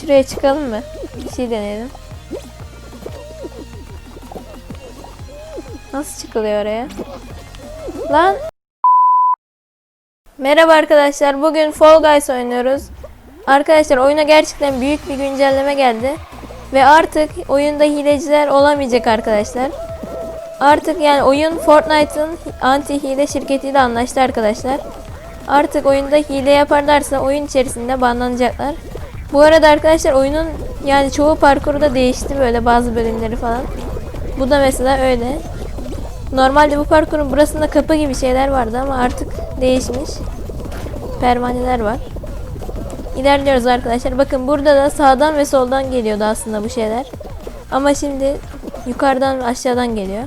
Şuraya çıkalım mı? Bir şey deneyelim. Nasıl çıkılıyor oraya? Lan. Merhaba arkadaşlar. Bugün Fall Guys oynuyoruz. Arkadaşlar oyuna gerçekten büyük bir güncelleme geldi. Ve artık oyunda hileciler olamayacak arkadaşlar. Artık yani oyun Fortnite'ın anti hile şirketiyle anlaştı arkadaşlar. Artık oyunda hile yaparlarsa oyun içerisinde banlanacaklar. Bu arada arkadaşlar oyunun yani çoğu parkuru da değişti böyle bazı bölümleri falan. Bu da mesela öyle. Normalde bu parkurun burasında kapı gibi şeyler vardı ama artık değişmiş. Pervaneler var. İlerliyoruz arkadaşlar. Bakın burada da sağdan ve soldan geliyordu aslında bu şeyler. Ama şimdi yukarıdan ve aşağıdan geliyor.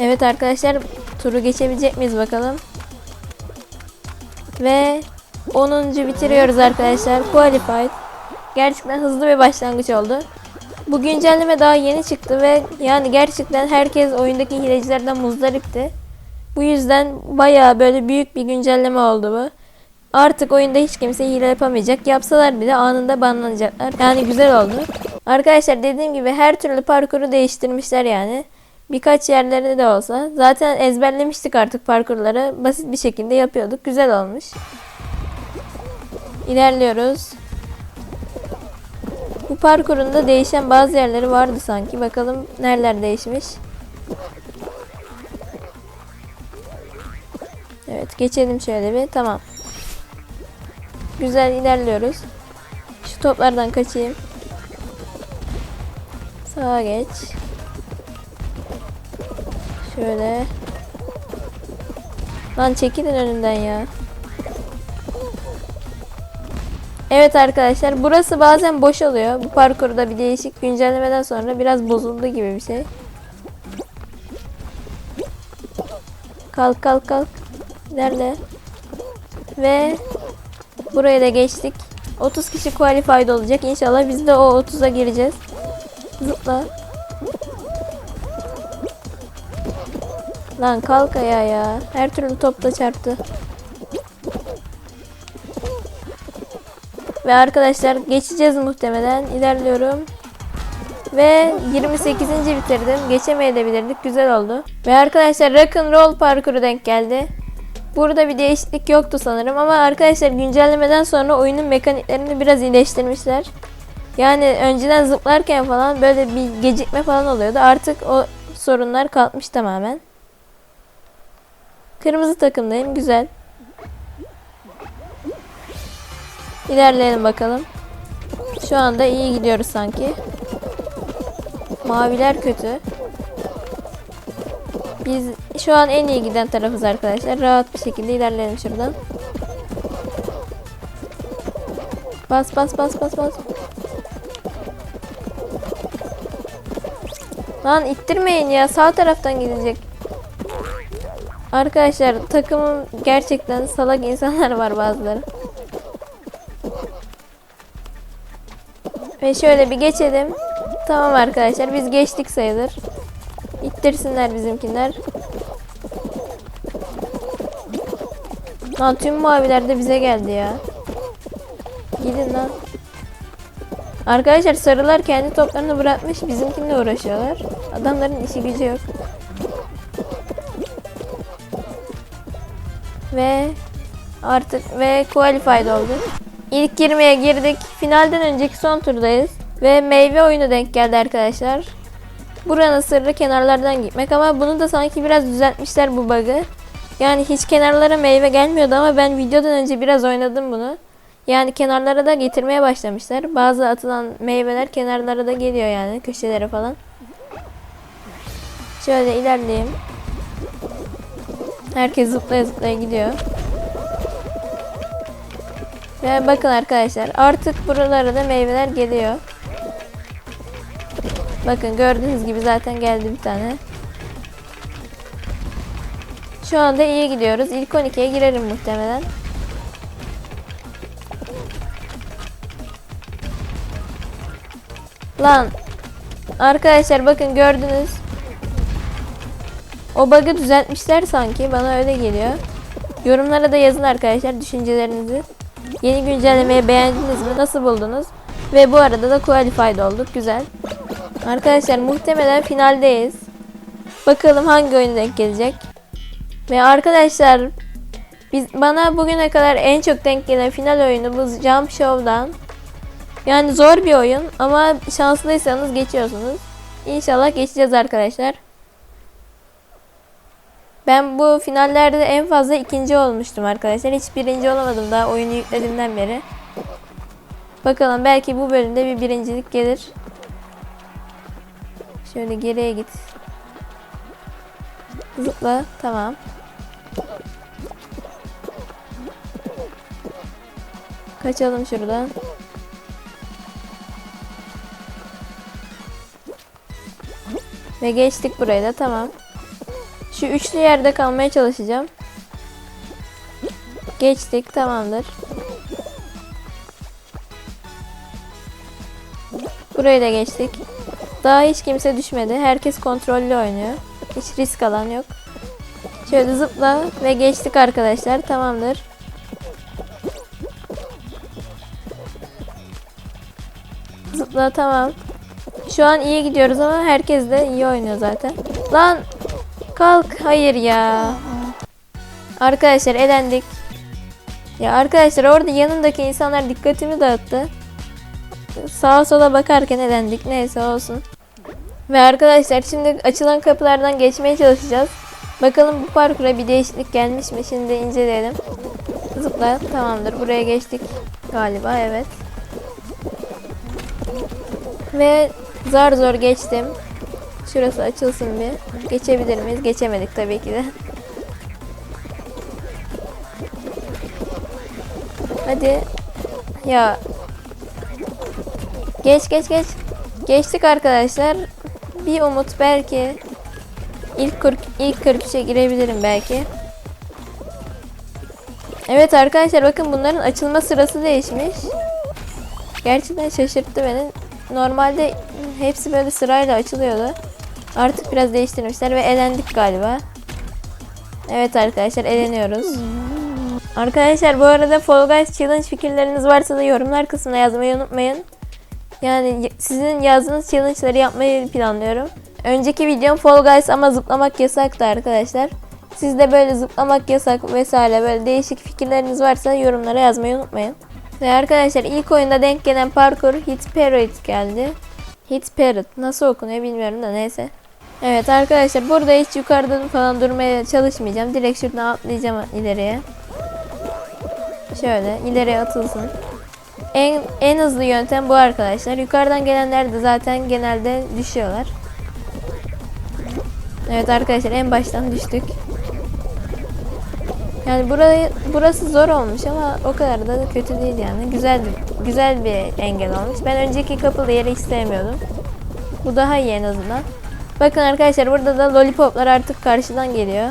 Evet arkadaşlar turu geçebilecek miyiz bakalım. Ve 10. bitiriyoruz arkadaşlar. Qualified. Gerçekten hızlı bir başlangıç oldu. Bu güncelleme daha yeni çıktı ve yani gerçekten herkes oyundaki hilecilerden muzdaripti. Bu yüzden bayağı böyle büyük bir güncelleme oldu bu. Artık oyunda hiç kimse hile yapamayacak. Yapsalar bile anında banlanacaklar. Yani güzel oldu. Arkadaşlar dediğim gibi her türlü parkuru değiştirmişler yani. Birkaç yerlerde de olsa. Zaten ezberlemiştik artık parkurları. Basit bir şekilde yapıyorduk. Güzel olmuş. İlerliyoruz. Bu parkurun da değişen bazı yerleri vardı sanki. Bakalım nereler değişmiş. Evet geçelim şöyle bir. Tamam. Güzel ilerliyoruz. Şu toplardan kaçayım. Sağa geç. Şöyle. Lan çekilin önünden ya. Evet arkadaşlar burası bazen boş oluyor. Bu parkurda bir değişik güncellemeden sonra biraz bozuldu gibi bir şey. Kalk kalk kalk. Nerede? Ve buraya da geçtik. 30 kişi qualified olacak. İnşallah biz de o 30'a gireceğiz. Zıpla. Lan kalk ayağa ya. Her türlü topla çarptı. Ve arkadaşlar geçeceğiz muhtemelen. İlerliyorum. Ve 28. bitirdim. Geçemeyebilirdik. Güzel oldu. Ve arkadaşlar rock'n'roll parkuru denk geldi. Burada bir değişiklik yoktu sanırım ama arkadaşlar güncellemeden sonra oyunun mekaniklerini biraz iyileştirmişler. Yani önceden zıplarken falan böyle bir gecikme falan oluyordu. Artık o sorunlar kalkmış tamamen. Kırmızı takımdayım. Güzel. İlerleyelim bakalım. Şu anda iyi gidiyoruz sanki. Maviler kötü. Biz şu an en iyi giden tarafız arkadaşlar. Rahat bir şekilde ilerleyelim şuradan. Bas bas bas bas bas. Lan ittirmeyin ya. Sağ taraftan gidecek. Arkadaşlar takımın gerçekten salak insanlar var bazıları. Ve şöyle bir geçelim. Tamam arkadaşlar biz geçtik sayılır. İttirsinler bizimkiler. Lan tüm maviler de bize geldi ya. Gidin lan. Arkadaşlar sarılar kendi toplarını bırakmış bizimkinle uğraşıyorlar. Adamların işi gücü yok. Ve artık ve qualified olduk. İlk 20'ye girdik. Finalden önceki son turdayız. Ve meyve oyunu denk geldi arkadaşlar. Buranın sırrı kenarlardan gitmek ama bunu da sanki biraz düzeltmişler bu bug'ı. Yani hiç kenarlara meyve gelmiyordu ama ben videodan önce biraz oynadım bunu. Yani kenarlara da getirmeye başlamışlar. Bazı atılan meyveler kenarlara da geliyor yani köşelere falan. Şöyle ilerleyeyim. Herkes zıplaya zıplaya gidiyor. Ve bakın arkadaşlar artık buralara da meyveler geliyor. Bakın gördüğünüz gibi zaten geldi bir tane. Şu anda iyi gidiyoruz. İlk 12'ye girerim muhtemelen. Lan. Arkadaşlar bakın gördünüz. O bug'ı düzeltmişler sanki. Bana öyle geliyor. Yorumlara da yazın arkadaşlar düşüncelerinizi. Yeni güncellemeyi beğendiniz mi? Nasıl buldunuz? Ve bu arada da qualified olduk. Güzel. Arkadaşlar muhtemelen finaldeyiz. Bakalım hangi oyun denk gelecek. Ve arkadaşlar biz bana bugüne kadar en çok denk gelen final oyunu bu Jump Show'dan. Yani zor bir oyun ama şanslıysanız geçiyorsunuz. İnşallah geçeceğiz arkadaşlar. Ben bu finallerde en fazla ikinci olmuştum arkadaşlar. Hiç birinci olamadım daha oyunu yüklediğimden beri. Bakalım belki bu bölümde bir birincilik gelir. Şöyle geriye git. Zıpla. Tamam. Kaçalım şuradan. Ve geçtik burayı da tamam. Şu üçlü yerde kalmaya çalışacağım. Geçtik tamamdır. Burayı da geçtik. Daha hiç kimse düşmedi. Herkes kontrollü oynuyor. Hiç risk alan yok. Şöyle zıpla ve geçtik arkadaşlar. Tamamdır. Zıpla tamam. Şu an iyi gidiyoruz ama herkes de iyi oynuyor zaten. Lan kalk. Hayır ya. Arkadaşlar elendik. Ya arkadaşlar orada yanındaki insanlar dikkatimi dağıttı. Sağa sola bakarken elendik. Neyse olsun. Ve arkadaşlar şimdi açılan kapılardan geçmeye çalışacağız. Bakalım bu parkura bir değişiklik gelmiş mi? Şimdi inceleyelim. Zıpla. Tamamdır. Buraya geçtik. Galiba evet. Ve zar zor geçtim. Şurası açılsın bir. Geçebilir miyiz? Geçemedik tabii ki de. Hadi. Ya. Geç geç geç. Geçtik arkadaşlar. Bir umut belki. İlk 40 ilk 43'e girebilirim belki. Evet arkadaşlar bakın bunların açılma sırası değişmiş. Gerçekten şaşırttı beni. Normalde hepsi böyle sırayla açılıyordu. Artık biraz değiştirmişler ve elendik galiba. Evet arkadaşlar eleniyoruz. Arkadaşlar bu arada Fall Guys Challenge fikirleriniz varsa da yorumlar kısmına yazmayı unutmayın. Yani sizin yazdığınız challenge'ları yapmayı planlıyorum. Önceki videom Fall Guys ama zıplamak yasaktı arkadaşlar. Sizde böyle zıplamak yasak vesaire böyle değişik fikirleriniz varsa yorumlara yazmayı unutmayın. Ve arkadaşlar ilk oyunda denk gelen parkur Hit Parrot geldi. Hit Parrot nasıl okunuyor bilmiyorum da neyse. Evet arkadaşlar burada hiç yukarıdan falan durmaya çalışmayacağım. Direkt şuradan atlayacağım ileriye. Şöyle ileriye atılsın. En, en hızlı yöntem bu arkadaşlar. Yukarıdan gelenler de zaten genelde düşüyorlar. Evet arkadaşlar en baştan düştük. Yani burayı burası zor olmuş ama o kadar da kötü değil yani. Güzel güzel bir engel olmuş. Ben önceki kapılı yeri hiç sevmiyordum. Bu daha iyi en azından. Bakın arkadaşlar burada da lollipoplar artık karşıdan geliyor.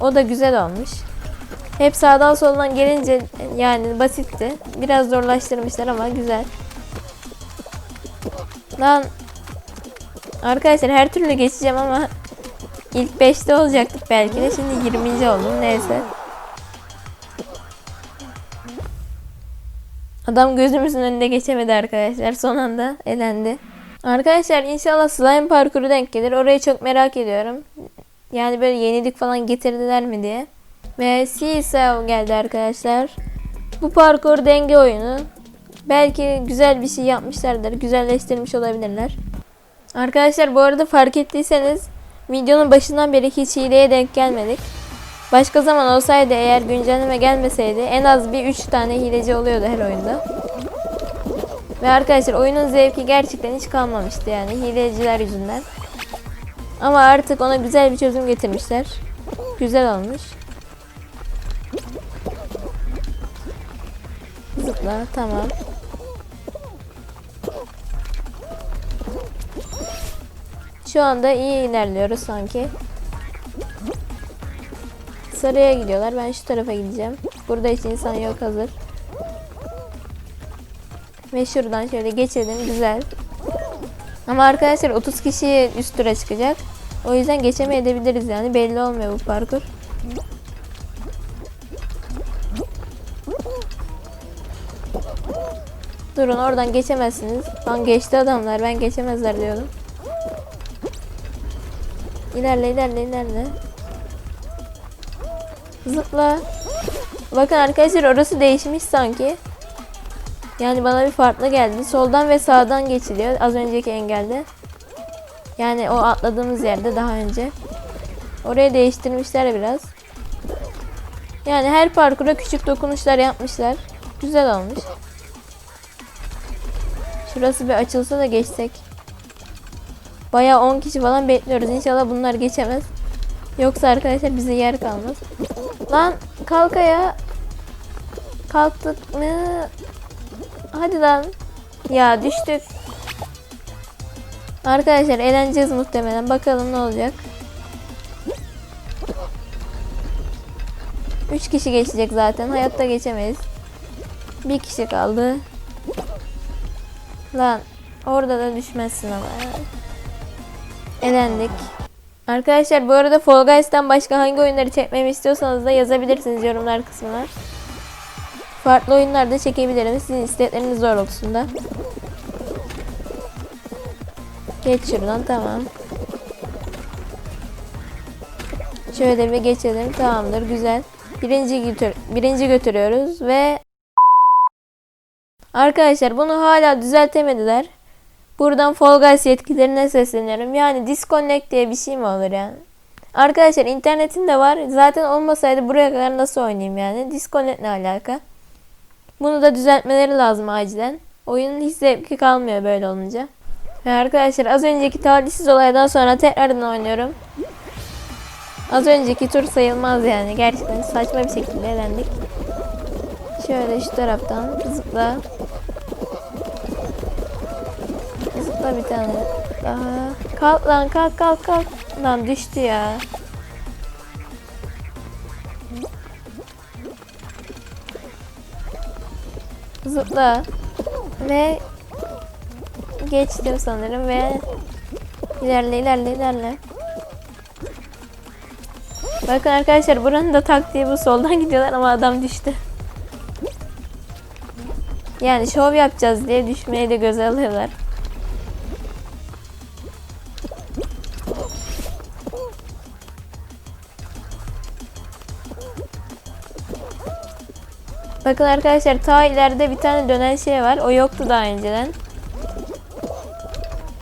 O da güzel olmuş. Hep sağdan soldan gelince yani basitti. Biraz zorlaştırmışlar ama güzel. Lan Arkadaşlar her türlü geçeceğim ama ilk 5'te olacaktık belki de. Şimdi 20. oldum. Neyse. Adam gözümüzün önünde geçemedi arkadaşlar. Son anda elendi. Arkadaşlar inşallah slime parkuru denk gelir. Orayı çok merak ediyorum. Yani böyle yenilik falan getirdiler mi diye. Ve Seesaw geldi arkadaşlar. Bu parkur denge oyunu. Belki güzel bir şey yapmışlardır. Güzelleştirmiş olabilirler. Arkadaşlar bu arada fark ettiyseniz videonun başından beri hiç hileye denk gelmedik. Başka zaman olsaydı eğer güncelleme gelmeseydi en az bir 3 tane hileci oluyordu her oyunda. Ve arkadaşlar oyunun zevki gerçekten hiç kalmamıştı yani hileciler yüzünden. Ama artık ona güzel bir çözüm getirmişler. Güzel olmuş. Zıpla tamam. Şu anda iyi ilerliyoruz sanki. Sarıya gidiyorlar. Ben şu tarafa gideceğim. Burada hiç insan yok hazır. Ve şuradan şöyle geçelim. Güzel. Ama arkadaşlar 30 kişi üst tura çıkacak. O yüzden geçemeyebiliriz yani. Belli olmuyor bu parkur. Durun oradan geçemezsiniz. Lan geçti adamlar. Ben geçemezler diyordum. İlerle ilerle ilerle. Zıpla. Bakın arkadaşlar orası değişmiş sanki. Yani bana bir farklı geldi. Soldan ve sağdan geçiliyor az önceki engelde. Yani o atladığımız yerde daha önce. Orayı değiştirmişler biraz. Yani her parkura küçük dokunuşlar yapmışlar. Güzel olmuş. Şurası bir açılsa da geçsek. Baya 10 kişi falan bekliyoruz. İnşallah bunlar geçemez. Yoksa arkadaşlar bize yer kalmaz. Lan kalk ayağa. Kalktık mı? Hadi lan. Ya düştük. Arkadaşlar eğleneceğiz muhtemelen. Bakalım ne olacak. 3 kişi geçecek zaten. Hayatta geçemeyiz. Bir kişi kaldı. Lan orada da düşmezsin ama. Elendik. Arkadaşlar bu arada Fall Guys'tan başka hangi oyunları çekmemi istiyorsanız da yazabilirsiniz yorumlar kısmına. Farklı oyunlar da çekebilirim sizin istekleriniz doğrultusunda. Geç şuradan tamam. Şöyle bir geçelim tamamdır güzel. Birinci götür birinci götürüyoruz ve Arkadaşlar bunu hala düzeltemediler. Buradan Fall Guys yetkililerine sesleniyorum. Yani disconnect diye bir şey mi olur yani? Arkadaşlar internetin de var. Zaten olmasaydı buraya kadar nasıl oynayayım yani? Disconnect ne alaka? Bunu da düzeltmeleri lazım acilen. Oyunun hiç zevki kalmıyor böyle olunca. Ve arkadaşlar az önceki talihsiz olaydan sonra tekrardan oynuyorum. Az önceki tur sayılmaz yani. Gerçekten saçma bir şekilde elendik. Şöyle şu taraftan zıpla. Zıpla bir tane daha. Kalk lan kalk kalk kalk. Lan düştü ya. Zıpla. Ve geçtim sanırım ve ilerle ilerle ilerle. Bakın arkadaşlar buranın da taktiği bu soldan gidiyorlar ama adam düştü. Yani şov yapacağız diye düşmeyi de göze alıyorlar. Bakın arkadaşlar ta ileride bir tane dönen şey var. O yoktu daha önceden.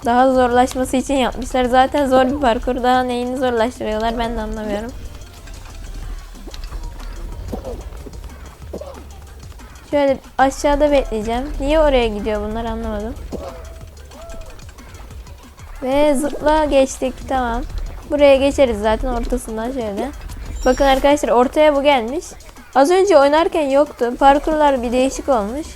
Daha zorlaşması için yapmışlar. Zaten zor bir parkur. Daha neyini zorlaştırıyorlar ben de anlamıyorum. Şöyle aşağıda bekleyeceğim. Niye oraya gidiyor bunlar anlamadım. Ve zıpla geçtik tamam. Buraya geçeriz zaten ortasından şöyle. Bakın arkadaşlar ortaya bu gelmiş. Az önce oynarken yoktu. Parkurlar bir değişik olmuş.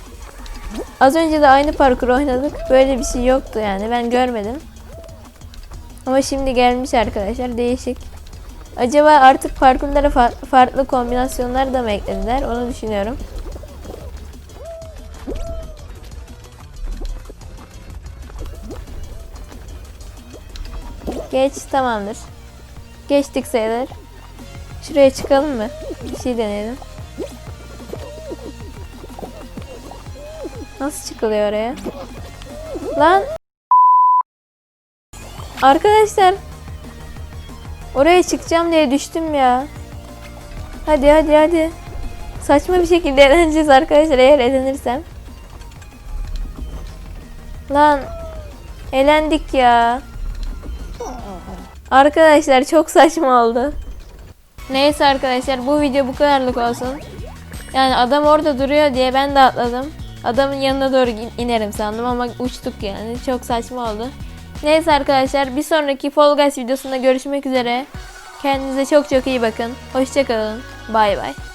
Az önce de aynı parkur oynadık. Böyle bir şey yoktu yani ben görmedim. Ama şimdi gelmiş arkadaşlar değişik. Acaba artık parkurlara fa- farklı kombinasyonlar da mı eklediler? Onu düşünüyorum. Geç tamamdır. Geçtik sayılır. Şuraya çıkalım mı? Bir şey deneyelim. Nasıl çıkılıyor oraya? Lan. Arkadaşlar. Oraya çıkacağım diye düştüm ya. Hadi hadi hadi. Saçma bir şekilde eğleneceğiz arkadaşlar eğer eğlenirsem. Lan. Eğlendik ya. Arkadaşlar çok saçma oldu. Neyse arkadaşlar bu video bu kadarlık olsun. Yani adam orada duruyor diye ben de atladım. Adamın yanına doğru in- inerim sandım ama uçtuk yani. Çok saçma oldu. Neyse arkadaşlar bir sonraki Fall Guys videosunda görüşmek üzere. Kendinize çok çok iyi bakın. Hoşçakalın. Bay bay.